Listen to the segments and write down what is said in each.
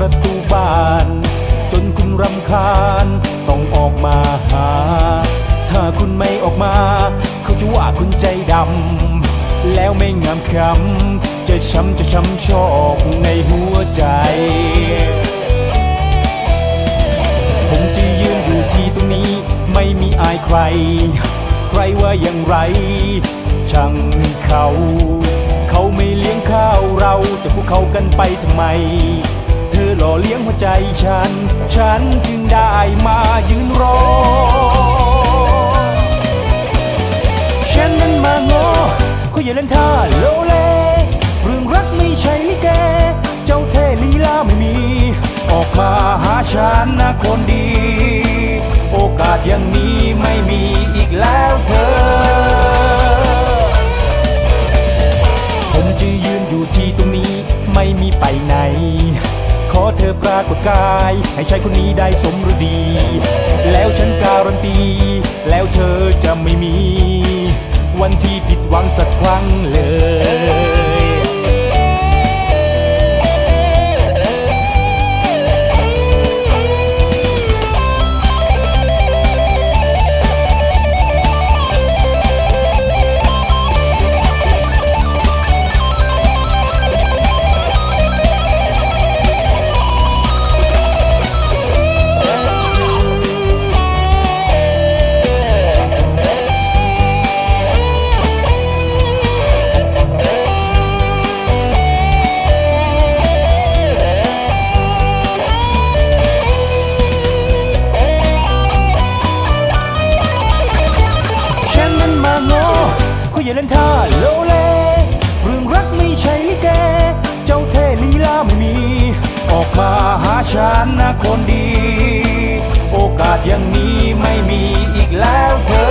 ประตูบ้าน จนคุณรำคาญ ต้องออกมาหา ถ้าคุณไม่ออกมา เขาจะว่าคุณใจดำ แล้วไม่งามคำจะช้ำจะช้ำชอกในหัวใจ ผมจะยืนอยู่ที่ตรงนี้ไม่มีอายใคร ใครว่าอย่างไร ช่างเขา เขาไม่เลี้ยงข้าวเราจะพวกเขากันไปทำไม ล่อเลี้ยงหัวใจฉัน ฉันจึงได้มายืนรอ ฉันนั้นมาโง่เขาอย่าเล่นท่าโลเล เรื่องรักไม่ใช่ลิเกเจ้าเทลีลาไม่มี ออกมาหาฉันนะคนดี โอกาสอย่างนี้ไม่มีอีกแล้วเธอ ผมจะยืนอยู่ที่ตรงนี้ไม่มีไปไหน ขอเธอปรากฏกาย ให้ชายคนนี้ได้สมฤดี แล้วฉันการันตี แล้วเธอจะไม่มี วันที่ผิดหวังสักครั้งเล เขาอย่าเล่นท่าโลเล เรื่องรักไม่ใช่ลิเก เจ้าเทลีลาไม่มี ออกมาหาฉันนะคนดี โอกาสอย่างนี้ไม่มีอีกแล้วเธอ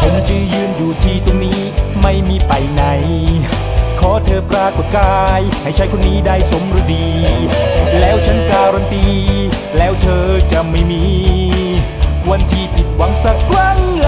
ผมจะยืนอยู่ที่ตรงนี้ไม่มีไปไหน ขอเธอปรากฏกาย ให้ชายคนนี้ได้สมฤดี แล้วฉันการันตี แล้วเธอจะไม่มี วันที่ หวังสักครั้งเลน